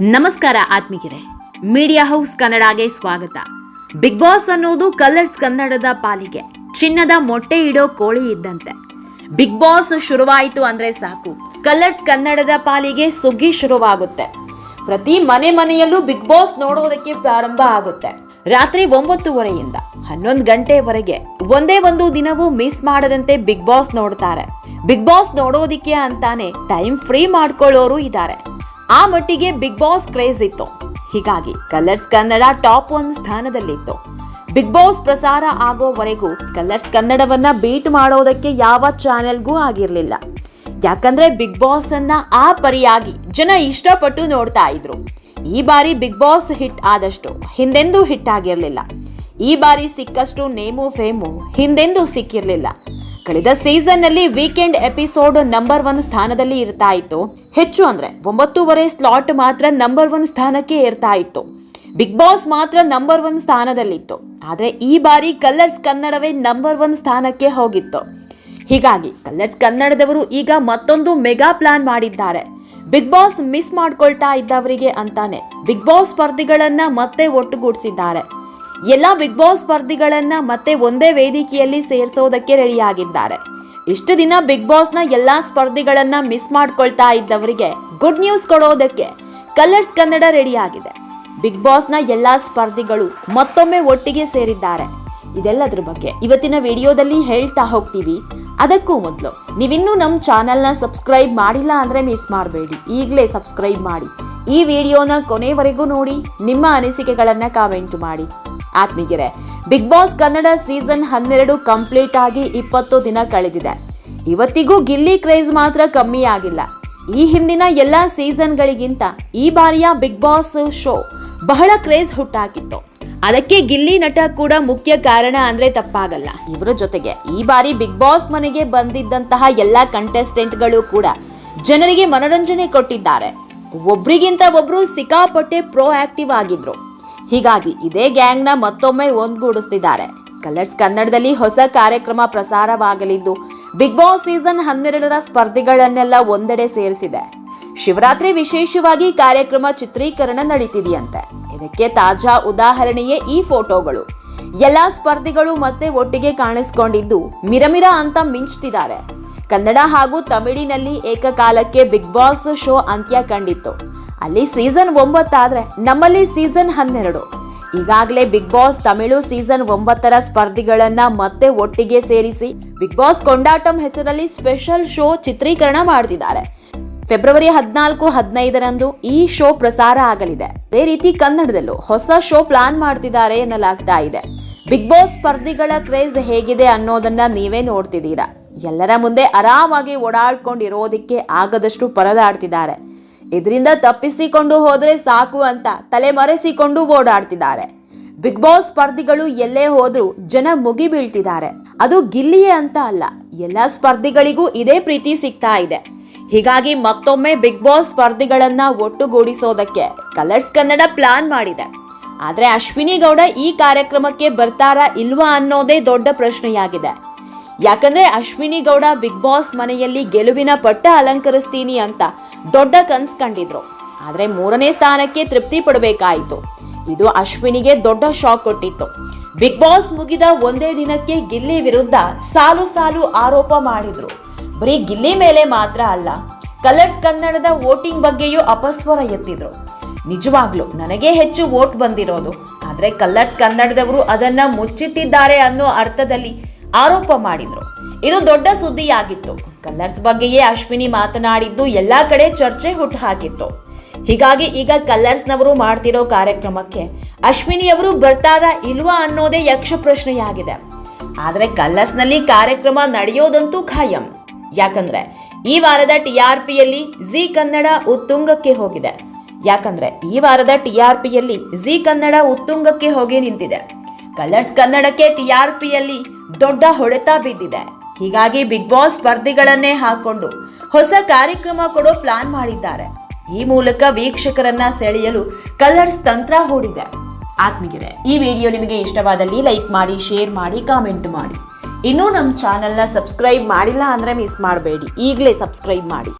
ನಮಸ್ಕಾರ ಆತ್ಮೀಗೆರೆ media house ಕನ್ನಡಗೆ ಸ್ವಾಗತ. Big boss ಅನ್ನೋದು ಕಲರ್ಸ್ ಕನ್ನಡದ ಪಾಲಿಗೆ. ಚಿನ್ನದ ಮೊಟ್ಟೆ ಇಡೋ ಕೋಳಿ ಇದ್ದಂತೆ. ಬಿಗ್ ಬಾಸ್ ಶುರುವಾಯಿತು ಅಂದ್ರೆ ಸಾಕು. ಕಲರ್ಸ್ ಕನ್ನಡದ ಪಾಲಿಗೆ ಸುಗ್ಗಿ ಶುರುವಾಗುತ್ತೆ. ಪ್ರತಿ ಮನೆ ಮನೆಯಲ್ಲೂ ಬಿಗ್ ಬಾಸ್ ನೋಡೋದಕ್ಕೆ ಪ್ರಾರಂಭ ಆಗುತ್ತೆ. ರಾತ್ರಿ ಒಂಬತ್ತುವರೆಯಿಂದ ಹನ್ನೊಂದು ಗಂಟೆವರೆಗೆ ಒಂದೇ ಒಂದು ದಿನವೂ ಮಿಸ್ ಮಾಡದಂತೆ ಬಿಗ್ ಬಾಸ್ ನೋಡ್ತಾರೆ. ಬಿಗ್ ಬಾಸ್ ನೋಡೋದಿಕ್ಕೆ ಅಂತಾನೆ ಟೈಮ್ ಫ್ರೀ ಮಾಡ್ಕೊಳ್ಳೋರು ಇದ್ದಾರೆ. ಆ ಮಟ್ಟಿಗೆ ಬಿಗ್ ಬಾಸ್ ಕ್ರೇಜ್ ಇತ್ತು. ಹೀಗಾಗಿ ಕಲರ್ಸ್ ಕನ್ನಡ ಟಾಪ್ ಒನ್ ಸ್ಥಾನದಲ್ಲಿತ್ತು. ಬಿಗ್ ಬಾಸ್ ಪ್ರಸಾರ ಆಗೋವರೆಗೂ ಕಲರ್ಸ್ ಕನ್ನಡವನ್ನ ಬೀಟ್ ಮಾಡೋದಕ್ಕೆ ಯಾವ ಚಾನೆಲ್ಗೂ ಆಗಿರಲಿಲ್ಲ. ಯಾಕಂದ್ರೆ ಬಿಗ್ ಬಾಸ್ ಅನ್ನ ಆ ಪರಿಯಾಗಿ ಜನ ಇಷ್ಟಪಟ್ಟು ನೋಡ್ತಾ ಇದ್ರು. ಈ ಬಾರಿ ಬಿಗ್ ಬಾಸ್ ಹಿಟ್ ಆದಷ್ಟು ಹಿಂದೆಂದೂ ಹಿಟ್ ಆಗಿರಲಿಲ್ಲ. ಈ ಬಾರಿ ಸಿಕ್ಕಷ್ಟು ನೇಮು ಫೇಮು ಹಿಂದೆಂದೂ ಸಿಕ್ಕಿರಲಿಲ್ಲ. ಕಳೆದ ಸೀಸನ್ನಲ್ಲಿ ವೀಕೆಂಡ್ ಎಪಿಸೋಡ್ ನಂಬರ್ ಒನ್ ಸ್ಥಾನದಲ್ಲಿ ಇರ್ತಾ ಇತ್ತು ಹೆಚ್ಚು ಅಂದ್ರೆ ಒಂಬತ್ತೂವರೆ ಸ್ಲಾಟ್ ಮಾತ್ರ ನಂಬರ್ ಒನ್ ಸ್ಥಾನಕ್ಕೆ ಇರ್ತಾ ಇತ್ತು ಬಿಗ್ ಬಾಸ್ ಮಾತ್ರ ನಂಬರ್ ಒನ್ ಸ್ಥಾನದಲ್ಲಿತ್ತು. ಆದರೆ ಈ ಬಾರಿ ಕಲರ್ಸ್ ಕನ್ನಡವೇ ನಂಬರ್ ಒನ್ ಸ್ಥಾನಕ್ಕೆ ಹೋಗಿತ್ತು. ಹೀಗಾಗಿ ಕಲರ್ಸ್ ಕನ್ನಡದವರು ಈಗ ಮತ್ತೊಂದು ಮೆಗಾ ಪ್ಲಾನ್ ಮಾಡಿದ್ದಾರೆ. ಬಿಗ್ ಬಾಸ್ ಮಿಸ್ ಮಾಡ್ಕೊಳ್ತಾ ಇದ್ದವರಿಗೆ ಅಂತಾನೆ ಬಿಗ್ ಬಾಸ್ ಸ್ಪರ್ಧಿಗಳನ್ನ ಮತ್ತೆ ಒಟ್ಟುಗೂಡಿಸಿದ್ದಾರೆ. ಎಲ್ಲ ಬಿಗ್ ಬಾಸ್ ಸ್ಪರ್ಧಿಗಳನ್ನ ಮತ್ತೆ ಒಂದೇ ವೇದಿಕೆಯಲ್ಲಿ ಸೇರಿಸೋದಕ್ಕೆ ರೆಡಿಯಾಗಿದ್ದಾರೆ. ಇಷ್ಟು ದಿನ ಬಿಗ್ ಬಾಸ್ನ ಎಲ್ಲ ಸ್ಪರ್ಧಿಗಳನ್ನ ಮಿಸ್ ಮಾಡ್ಕೊಳ್ತಾ ಇದ್ದವರಿಗೆ ಗುಡ್ ನ್ಯೂಸ್ ಕೊಡೋದಕ್ಕೆ ಕಲರ್ಸ್ ಕನ್ನಡ ರೆಡಿಯಾಗಿದೆ. ಬಿಗ್ ಬಾಸ್ನ ಎಲ್ಲ ಸ್ಪರ್ಧಿಗಳು ಮತ್ತೊಮ್ಮೆ ಒಟ್ಟಿಗೆ ಸೇರಿದ್ದಾರೆ. ಇದೆಲ್ಲದ್ರ ಬಗ್ಗೆ ಇವತ್ತಿನ ವಿಡಿಯೋದಲ್ಲಿ ಹೇಳ್ತಾ ಹೋಗ್ತೀವಿ. ಅದಕ್ಕೂ ಮೊದಲು ನೀವಿನ್ನೂ ನಮ್ಮ ಚಾನೆಲ್ನ ಸಬ್ಸ್ಕ್ರೈಬ್ ಮಾಡಿಲ್ಲ ಅಂದರೆ ಮಿಸ್ ಮಾಡಬೇಡಿ. ಈಗಲೇ ಸಬ್ಸ್ಕ್ರೈಬ್ ಮಾಡಿ. ಈ ವಿಡಿಯೋನ ಕೊನೆವರೆಗೂ ನೋಡಿ, ನಿಮ್ಮ ಅನಿಸಿಕೆಗಳನ್ನು ಕಾಮೆಂಟ್ ಮಾಡಿ. ಆತ್ಮೀಗೆರೆ ಬಿಗ್ ಬಾಸ್ ಕನ್ನಡ ಸೀಸನ್ ಹನ್ನೆರಡು ಕಂಪ್ಲೀಟ್ ಆಗಿ ಇಪ್ಪತ್ತು ದಿನ ಕಳೆದಿದೆ. ಇವತ್ತಿಗೂ ಗಿಲ್ಲಿ ಕ್ರೇಜ್ ಮಾತ್ರ ಕಮ್ಮಿ ಆಗಿಲ್ಲ. ಈ ಹಿಂದಿನ ಎಲ್ಲ ಸೀಸನ್ಗಳಿಗಿಂತ ಈ ಬಾರಿಯ ಬಿಗ್ ಬಾಸ್ ಶೋ ಬಹಳ ಕ್ರೇಜ್ ಹುಟ್ಟಾಕಿತ್ತು ಅದಕ್ಕೆ ಗಿಲ್ಲಿ ನಟ ಕೂಡ ಮುಖ್ಯ ಕಾರಣ ಅಂದ್ರೆ ತಪ್ಪಾಗಲ್ಲ. ಇವರ ಜೊತೆಗೆ ಈ ಬಾರಿ ಬಿಗ್ ಬಾಸ್ ಮನೆಗೆ ಬಂದಿದ್ದಂತಹ ಎಲ್ಲ ಕಂಟೆಸ್ಟೆಂಟ್ಗಳು ಕೂಡ ಜನರಿಗೆ ಮನೋರಂಜನೆ ಕೊಟ್ಟಿದ್ದಾರೆ. ಒಬ್ರಿಗಿಂತ ಒಬ್ರು ಸಿಕ್ಕಾಪಟ್ಟೆ ಪ್ರೋ ಆಕ್ಟಿವ್ ಆಗಿದ್ರು. ಹೀಗಾಗಿ ಇದೇ ಗ್ಯಾಂಗ್ನ ಮತ್ತೊಮ್ಮೆ ಒಂದುಗೂಡಿಸ್ತಿದ್ದಾರೆ. ಕಲರ್ಸ್ ಕನ್ನಡದಲ್ಲಿ ಹೊಸ ಕಾರ್ಯಕ್ರಮ ಪ್ರಸಾರವಾಗಲಿದ್ದು, ಬಿಗ್ ಬಾಸ್ ಸೀಸನ್ ಹನ್ನೆರಡರ ಸ್ಪರ್ಧಿಗಳನ್ನೆಲ್ಲ ಒಂದೆಡೆ ಸೇರಿಸಿದೆ. ಶಿವರಾತ್ರಿ ವಿಶೇಷವಾಗಿ ಕಾರ್ಯಕ್ರಮ ಚಿತ್ರೀಕರಣ ನಡೀತಿದೆಯಂತೆ. ಇದಕ್ಕೆ ತಾಜಾ ಉದಾಹರಣೆಯೇ ಈ ಫೋಟೋಗಳು. ಎಲ್ಲ ಸ್ಪರ್ಧಿಗಳು ಮತ್ತೆ ಒಟ್ಟಿಗೆ ಕಾಣಿಸ್ಕೊಂಡಿದ್ದು, ಮಿರಮಿರ ಅಂತ ಮಿಂಚ್ತಿದ್ದಾರೆ. ಕನ್ನಡ ಹಾಗೂ ತಮಿಳಿನಲ್ಲಿ ಏಕಕಾಲಕ್ಕೆ ಬಿಗ್ ಬಾಸ್ ಶೋ ಅಂತ್ಯ ಕಂಡಿತ್ತು. ಅಲ್ಲಿ ಸೀಸನ್ ಒಂಬತ್ತಾದರೆ ನಮ್ಮಲ್ಲಿ ಸೀಸನ್ ಹನ್ನೆರಡು. ಈಗಾಗಲೇ ಬಿಗ್ ಬಾಸ್ ತಮಿಳು ಸೀಸನ್ ಒಂಬತ್ತರ ಸ್ಪರ್ಧಿಗಳನ್ನ ಮತ್ತೆ ಒಟ್ಟಿಗೆ ಸೇರಿಸಿ ಬಿಗ್ ಬಾಸ್ ಕೊಂಡಾಟಂ ಹೆಸರಲ್ಲಿ ಸ್ಪೆಷಲ್ ಶೋ ಚಿತ್ರೀಕರಣ ಮಾಡ್ತಿದ್ದಾರೆ. ಫೆಬ್ರವರಿ ಹದಿನಾಲ್ಕು, ಹದಿನೈದರಂದು ಈ ಶೋ ಪ್ರಸಾರ ಆಗಲಿದೆ. ಅದೇ ರೀತಿ ಕನ್ನಡದಲ್ಲೂ ಹೊಸ ಶೋ ಪ್ಲಾನ್ ಮಾಡ್ತಿದ್ದಾರೆ ಎನ್ನಲಾಗ್ತಾ ಇದೆ. ಬಿಗ್ ಬಾಸ್ ಸ್ಪರ್ಧಿಗಳ ಕ್ರೇಜ್ ಹೇಗಿದೆ ಅನ್ನೋದನ್ನ ನೀವೇ ನೋಡ್ತಿದ್ದೀರಾ. ಎಲ್ಲರ ಮುಂದೆ ಆರಾಮಾಗಿ ಓಡಾಡ್ಕೊಂಡಿರೋದಕ್ಕೆ ಆಗದಷ್ಟು ಪರದಾಡ್ತಿದ್ದಾರೆ. ಇದರಿಂದ ತಪ್ಪಿಸಿಕೊಂಡು ಹೋದರೆ ಸಾಕು ಅಂತ ತಲೆಮರೆಸಿಕೊಂಡು ಓಡಾಡ್ತಿದ್ದಾರೆ. ಬಿಗ್ ಬಾಸ್ ಸ್ಪರ್ಧಿಗಳು ಎಲ್ಲೇ ಹೋದ್ರೂ ಜನ ಮುಗಿ ಬೀಳ್ತಿದ್ದಾರೆ. ಅದು ಗಿಲ್ಲಿಯೇ ಅಂತ ಅಲ್ಲ, ಎಲ್ಲ ಸ್ಪರ್ಧಿಗಳಿಗೂ ಇದೇ ಪ್ರೀತಿ ಸಿಗ್ತಾ ಇದೆ. ಹೀಗಾಗಿ ಮತ್ತೊಮ್ಮೆ ಬಿಗ್ ಬಾಸ್ ಸ್ಪರ್ಧಿಗಳನ್ನ ಒಟ್ಟುಗೂಡಿಸೋದಕ್ಕೆ ಕಲರ್ಸ್ ಕನ್ನಡ ಪ್ಲಾನ್ ಮಾಡಿದೆ. ಆದರೆ ಅಶ್ವಿನಿ ಗೌಡ ಈ ಕಾರ್ಯಕ್ರಮಕ್ಕೆ ಬರ್ತಾರಾ ಇಲ್ವಾ ಅನ್ನೋದೇ ದೊಡ್ಡ ಪ್ರಶ್ನೆಯಾಗಿದೆ. ಯಾಕಂದ್ರೆ ಅಶ್ವಿನಿ ಗೌಡ ಬಿಗ್ ಬಾಸ್ ಮನೆಯಲ್ಲಿ ಗೆಲುವಿನ ಪಟ್ಟ ಅಲಂಕರಿಸ್ತೀನಿ ಅಂತ ದೊಡ್ಡ ಕನ್ಸ್ ಕಂಡಿದ್ರು. ಆದ್ರೆ ಮೂರನೇ ಸ್ಥಾನಕ್ಕೆ ತೃಪ್ತಿ ಪಡಬೇಕಾಯಿತು. ಇದು ಅಶ್ವಿನಿಗೆ ದೊಡ್ಡ ಶಾಕ್ ಕೊಟ್ಟಿತ್ತು. ಬಿಗ್ ಬಾಸ್ ಮುಗಿದ ಒಂದೇ ದಿನಕ್ಕೆ ಗಿಲ್ಲಿ ವಿರುದ್ಧ ಸಾಲು ಸಾಲು ಆರೋಪ ಮಾಡಿದ್ರು. ಬರೀ ಗಿಲ್ಲಿ ಮೇಲೆ ಮಾತ್ರ ಅಲ್ಲ, ಕಲರ್ಸ್ ಕನ್ನಡದ ವೋಟಿಂಗ್ ಬಗ್ಗೆಯೂ ಅಪಸ್ವರ ಎತ್ತಿದ್ರು. ನಿಜವಾಗ್ಲೂ ನನಗೆ ಹೆಚ್ಚು ವೋಟ್ ಬಂದಿರೋದು, ಆದ್ರೆ ಕಲರ್ಸ್ ಕನ್ನಡದವರು ಅದನ್ನ ಮುಚ್ಚಿಟ್ಟಿದ್ದಾರೆ ಅನ್ನೋ ಅರ್ಥದಲ್ಲಿ ಆರೋಪ ಮಾಡಿದ್ರು. ಇದು ದೊಡ್ಡ ಸುದ್ದಿಯಾಗಿತ್ತು. ಕಲರ್ಸ್ ಬಗ್ಗೆಯೇ ಅಶ್ವಿನಿ ಮಾತನಾಡಿದ್ದು ಎಲ್ಲ ಕಡೆ ಚರ್ಚೆ ಹುಟ್ಟು ಹಾಕಿತ್ತು. ಹೀಗಾಗಿ ಈಗ ಕಲರ್ಸ್ನವರು ಮಾಡ್ತಿರೋ ಕಾರ್ಯಕ್ರಮಕ್ಕೆ ಅಶ್ವಿನಿಯವರು ಬರ್ತಾರಾ ಇಲ್ವಾ ಅನ್ನೋದೇ ಯಕ್ಷ ಪ್ರಶ್ನೆಯಾಗಿದೆ. ಆದರೆ ಕಲರ್ಸ್ನಲ್ಲಿ ಕಾರ್ಯಕ್ರಮ ನಡೆಯೋದಂತೂ ಖಾಯಂ. ಯಾಕಂದ್ರೆ ಈ ವಾರದ ಟಿ ಆರ್ ಪಿಯಲ್ಲಿ ಜಿ ಕನ್ನಡ ಉತ್ತುಂಗಕ್ಕೆ ಹೋಗಿದೆ. ಯಾಕಂದ್ರೆ ಈ ವಾರದ ಟಿ ಆರ್ ಪಿಯಲ್ಲಿ ಜಿ ಕನ್ನಡ ಉತ್ತುಂಗಕ್ಕೆ ಹೋಗಿ ನಿಂತಿದೆ. ಕಲರ್ಸ್ ಕನ್ನಡಕ್ಕೆ ಟಿ ಆರ್ ದೊಡ್ಡ ಹೊಡೆತ ಬಿದ್ದಿದೆ. ಹೀಗಾಗಿ ಬಿಗ್ ಬಾಸ್ ಸ್ಪರ್ಧಿಗಳನ್ನೇ ಹಾಕೊಂಡು ಹೊಸ ಕಾರ್ಯಕ್ರಮ ಕೊಡೋ ಪ್ಲಾನ್ ಮಾಡಿದ್ದಾರೆ. ಈ ಮೂಲಕ ವೀಕ್ಷಕರನ್ನ ಸೆಳೆಯಲು ಕಲರ್ಸ್ ತಂತ್ರ ಹೂಡಿದೆ. ಆತ್ಮಗಿರೆ ಈ ವಿಡಿಯೋ ನಿಮಗೆ ಇಷ್ಟವಾದಲ್ಲಿ ಲೈಕ್ ಮಾಡಿ, ಶೇರ್ ಮಾಡಿ, ಕಾಮೆಂಟ್ ಮಾಡಿ. ಇನ್ನೂ ನಮ್ಮ ಚಾನೆಲ್ನ ಸಬ್ಸ್ಕ್ರೈಬ್ ಮಾಡಿಲ್ಲ ಅಂದರೆ ಮಿಸ್ ಮಾಡಬೇಡಿ. ಈಗಲೇ ಸಬ್ಸ್ಕ್ರೈಬ್ ಮಾಡಿ.